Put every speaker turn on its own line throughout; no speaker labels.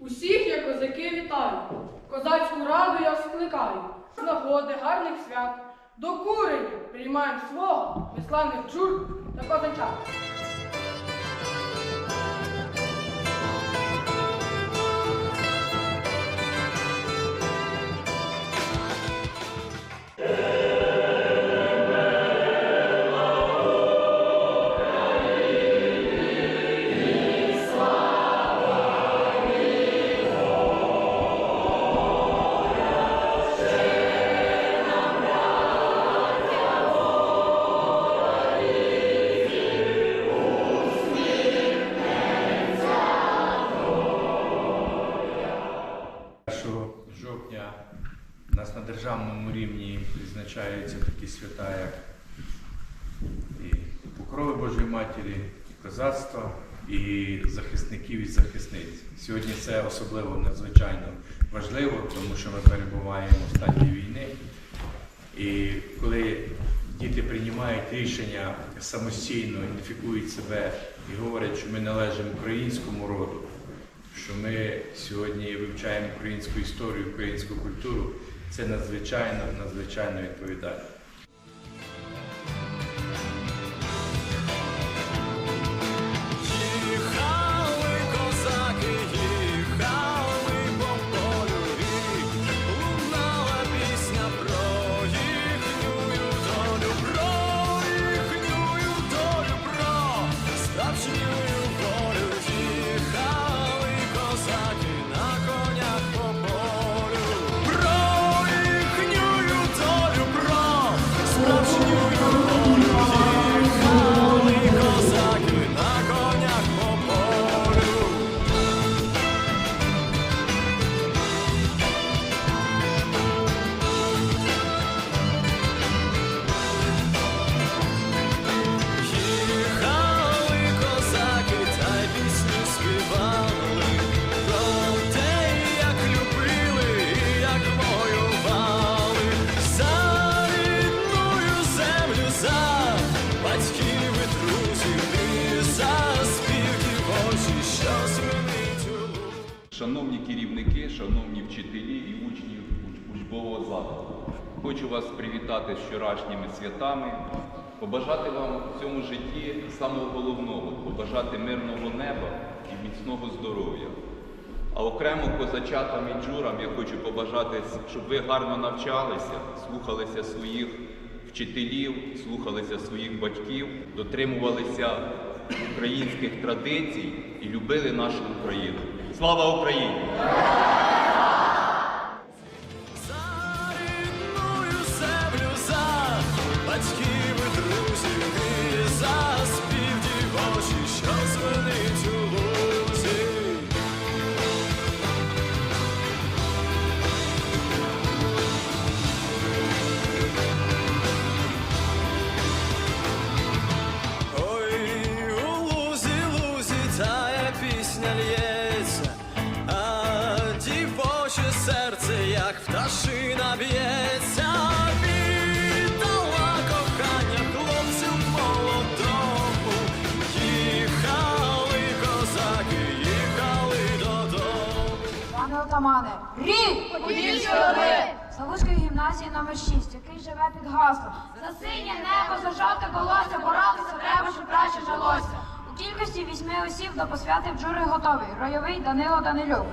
Усіх я козаки вітаю, козацьку раду я скликаю, з нагоди гарних свят. До курення приймаємо свого весланих джур та козачат.
У нас на державному рівні відзначаються такі свята, як і покрови Божої Матері, і козацтва, і захисників і захисниць. Сьогодні це особливо надзвичайно важливо, тому що ми перебуваємо в стані війни. І коли діти приймають рішення самостійно, ідентифікують себе і говорять, що ми належимо українському роду, що ми сьогодні вивчаємо українську історію, українську культуру, це надзвичайно, надзвичайно відповідально.
Шановні керівники, шановні вчителі і учні уч- учбового закладу, хочу вас привітати з вчорашніми святами, побажати вам в цьому житті самого головного, побажати мирного неба і міцного здоров'я. А окремо козачатам і джурам я хочу побажати, щоб ви гарно навчалися, слухалися своїх вчителів, слухалися своїх батьків, дотримувалися українських традицій і любили нашу Україну. Слава Україні!
Отамане, рік!
Подільської!
Славутської гімназії номер 6, який живе під гаслом. За синє небо, за жовте колося, боротися треба, щоб краще жилося. У кількості вісьми осіб до посвяти в джури готовий. Ройовий Данило Данилюк.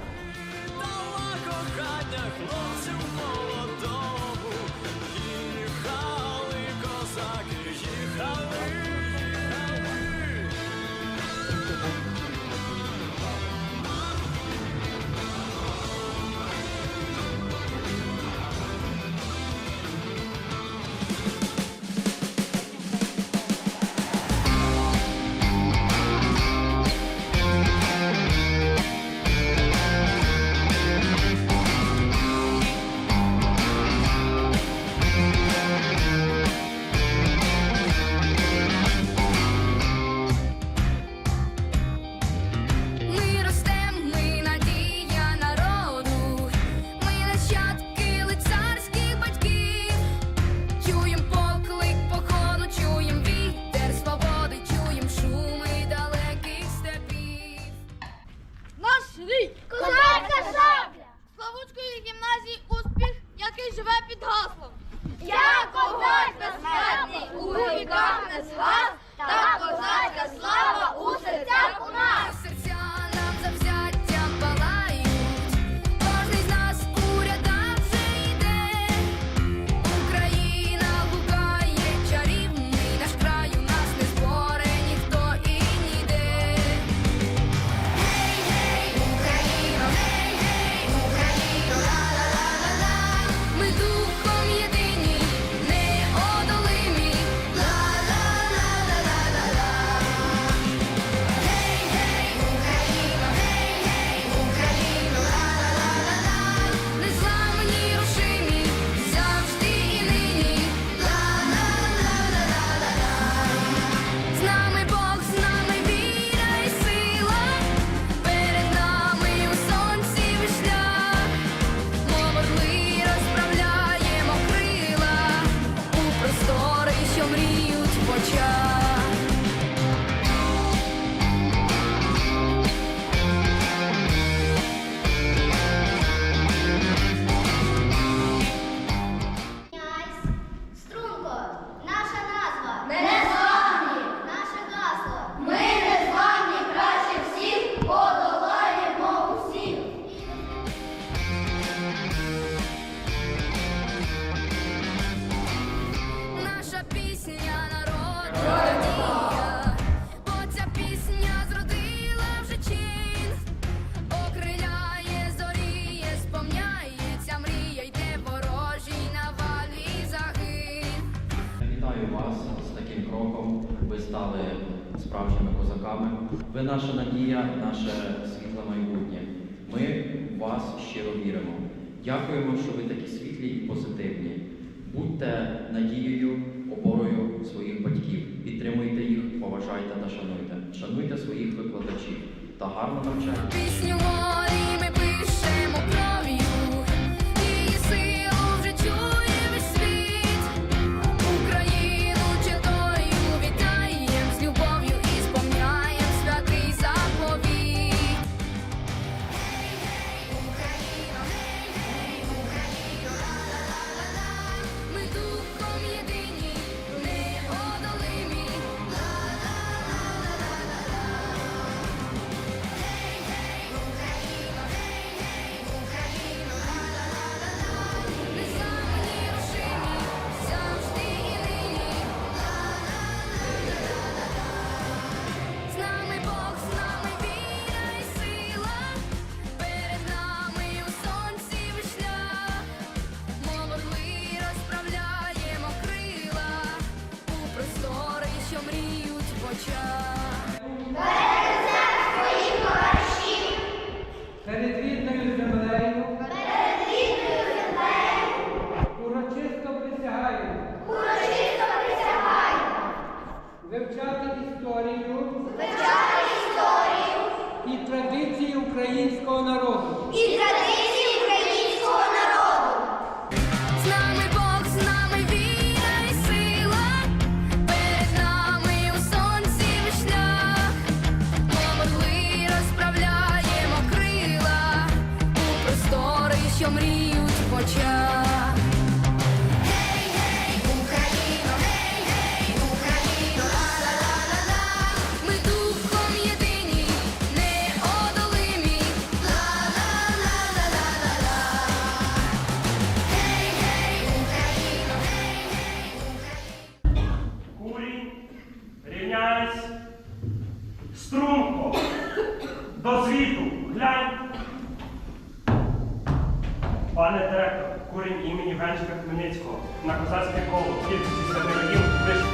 стали справжніми козаками. Ви наша надія, наше світле майбутнє. Ми в вас щиро віримо. Дякуємо, що ви такі світлі і позитивні. Будьте надією, опорою своїх батьків. Підтримуйте їх, поважайте та шануйте. Шануйте своїх викладачів та гарно навчайте.
козацьке коло кількості сатеринів вище.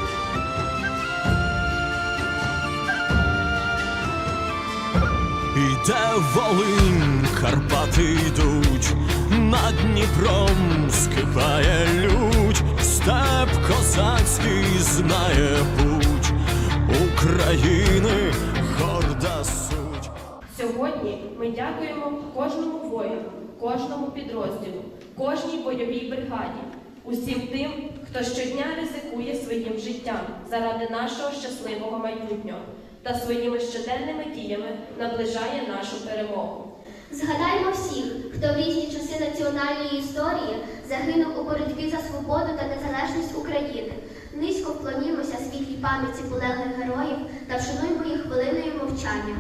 Іде Волинь, Карпати йдуть, над Дніпром скипає лють, степ козацький знає путь України горда суть.
Сьогодні ми дякуємо кожному воїну, кожному підрозділу, кожній бойовій бригаді усім тим, хто щодня ризикує своїм життям заради нашого щасливого майбутнього та своїми щоденними діями наближає нашу перемогу.
Згадаймо всіх, хто в різні часи національної історії загинув у боротьбі за свободу та незалежність України. Низько вклонімося світлій пам'яті полеглих героїв та вшануймо їх хвилиною мовчання.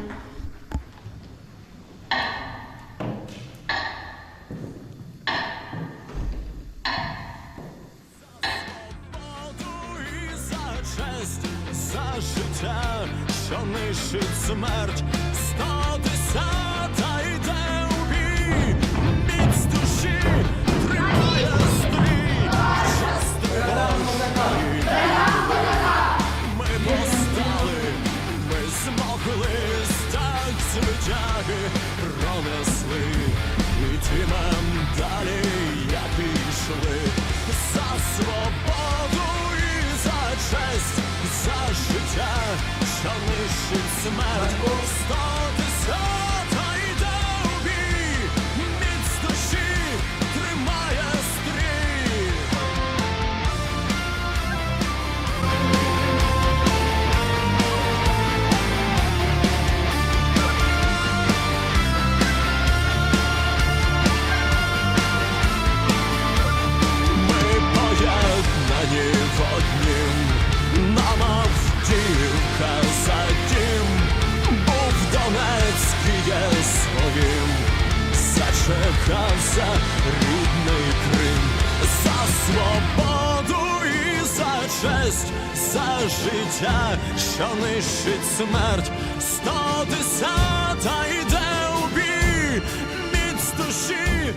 б'ється рідний Крим за свободу і за честь, за життя, що нищить смерть, сто десята йде у бій, міць душі.